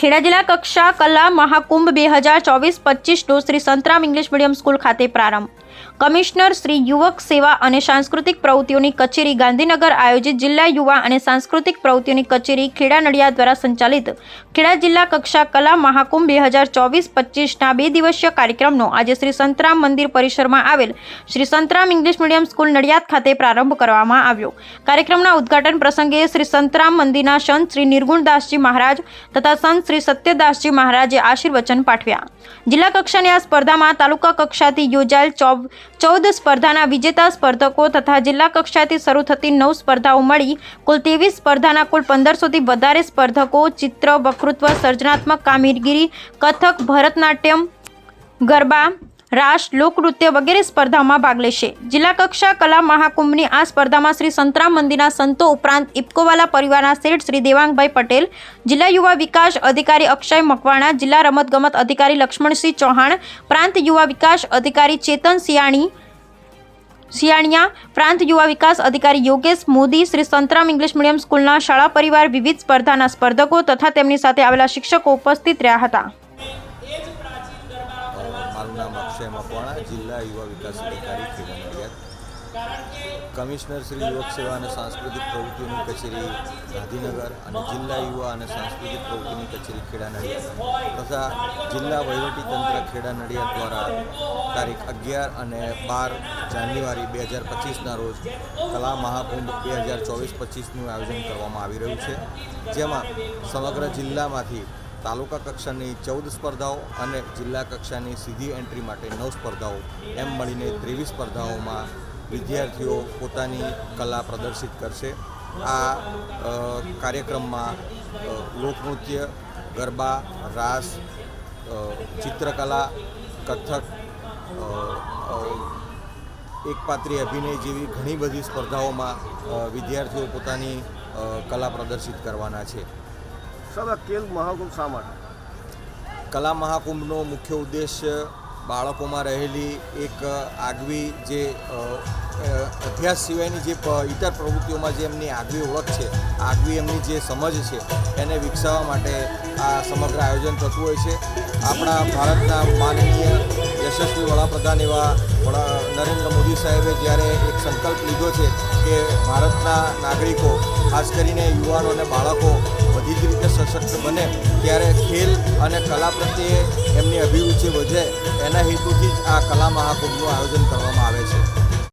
ખેડા જિલ્લા કક્ષા કલા મહાકુંભ બે હજાર ચોવીસ પચીસનો Shri Santram English medium school ખાતે પ્રારંભ. કમિશનર શ્રી યુવક સેવા અને સાંસ્કૃતિક પ્રવૃત્તિઓની કચેરી ગાંધીનગર આયોજિત જિલ્લા યુવા અને સાંસ્કૃતિક પ્રવૃત્તિઓની કચેરી ખેડા નડિયાદ દ્વારા સંચાલિત ખેડા જિલ્લા કક્ષા કલા મહાકુંભ બે હજાર ચોવીસ પચીસના બે દિવસીય કાર્યક્રમનો આજે શ્રી સંતરામ મંદિર પરિસરમાં આવેલ Shri Santram English medium school Nadiad ખાતે પ્રારંભ કરવામાં આવ્યો. કાર્યક્રમના ઉદ્ઘાટન પ્રસંગે શ્રી સંતરામ મંદિરના સંત શ્રી નિર્ગુણદાસજી મહારાજ તથા સંત શ્રી સત્યદાસજી મહારાજે આશીર્વચન પાઠવ્યા. જિલ્લા કક્ષાની આ સ્પર્ધામાં તાલુકા કક્ષાથી યોજાયેલ ચૌદ સ્પર્ધાના વિજેતા સ્પર્ધકો તથા જિલ્લા કક્ષાથી શરૂ થતી નવ સ્પર્ધાઓ મળી. કુલ ત્રેવીસ સ્પર્ધાના કુલ પંદરસોથી વધારે સ્પર્ધકો ચિત્ર વકૃત્વ સર્જનાત્મક કામગીરી, કથક, ભરતનાટ્યમ, ગરબા રાસ લોકનૃત્ય વગેરે સ્પર્ધામાં ભાગ લેશે. જિલ્લા કક્ષા કલા મહાકુંભની આ સ્પર્ધામાં શ્રી સંતરામ મંદિરના સંતો ઉપરાંત ઇપકોવાલા પરિવારના શેઠ શ્રી દેવાંગભાઈ પટેલ, જિલ્લા યુવા વિકાસ અધિકારી અક્ષય મકવાણા, જિલ્લા રમતગમત અધિકારી લક્ષ્મણસિંહ ચૌહાણ, પ્રાંત યુવા વિકાસ અધિકારી ચેતન સિયાણી સિયાણિયા પ્રાંત યુવા વિકાસ અધિકારી યોગેશ મોદી, શ્રી સંતરામ ઇંગ્લિશ મીડિયમ સ્કૂલના શાળા પરિવાર વિવિધ સ્પર્ધાના સ્પર્ધકો તથા તેમની સાથે આવેલા શિક્ષકો ઉપસ્થિત રહ્યા હતા. મારું નામ અક્ષય જિલ્લા યુવા વિકાસ અધિકારી ખેડા કમિશનર શ્રી યુવક સેવા અને સાંસ્કૃતિક પ્રવૃત્તિઓની કચેરી, ગાંધીનગર અને જિલ્લા યુવા અને સાંસ્કૃતિક પ્રવૃત્તિની કચેરી ખેડા નડિયાદ તથા જિલ્લા વહીવટીતંત્ર ખેડા નડિયાદ દ્વારા તારીખ અગિયાર અને બાર જાન્યુઆરી બે હજાર પચીસના રોજ કલા મહાકુંભ બે હજાર ચોવીસ પચીસનું આયોજન કરવામાં આવી રહ્યું છે. જેમાં સમગ્ર જિલ્લામાંથી તાલુકા કક્ષાની ચૌદ સ્પર્ધાઓ અને જિલ્લા કક્ષાની સીધી એન્ટ્રી માટે નવ સ્પર્ધાઓ. એમ મળીને ત્રેવીસ સ્પર્ધાઓમાં વિદ્યાર્થીઓ પોતાની કલા પ્રદર્શિત કરશે. આ કાર્યક્રમમાં લોકનૃત્ય, ગરબા, રાસ ચિત્રકલા, કથક એકપાત્રી અભિનય જેવી ઘણી બધી સ્પર્ધાઓમાં વિદ્યાર્થીઓ પોતાની કલા પ્રદર્શિત કરવાના છે. સાહેબ આ ખેલ મહાકુંભ શા માટે? કલા મહાકુંભનો મુખ્ય ઉદ્દેશ્ય બાળકોમાં રહેલી એક આગવી જે અભ્યાસ સિવાયની જે ઇતર પ્રવૃત્તિઓમાં જે એમની આગવી ઓળખ છે, આગવી એમની જે સમજ છે, એને વિકસાવવા માટે આ સમગ્ર આયોજન થતું હોય છે. આપણા ભારતના માનનીય યશસ્વી વડાપ્રધાન એવા વડા, નરેન્દ્ર મોદી સાહેબે જ્યારે એક સંકલ્પ લીધો છે કે ભારતના નાગરિકો, ખાસ કરીને યુવાનો અને બાળકો જ રીતે સશક્ત બને, ત્યારે ખેલ અને કલા પ્રત્યે એમની અભિરુચિ વધે, એના હેતુથી જ આ કલા મહાકુંભનું આયોજન કરવામાં આવે છે.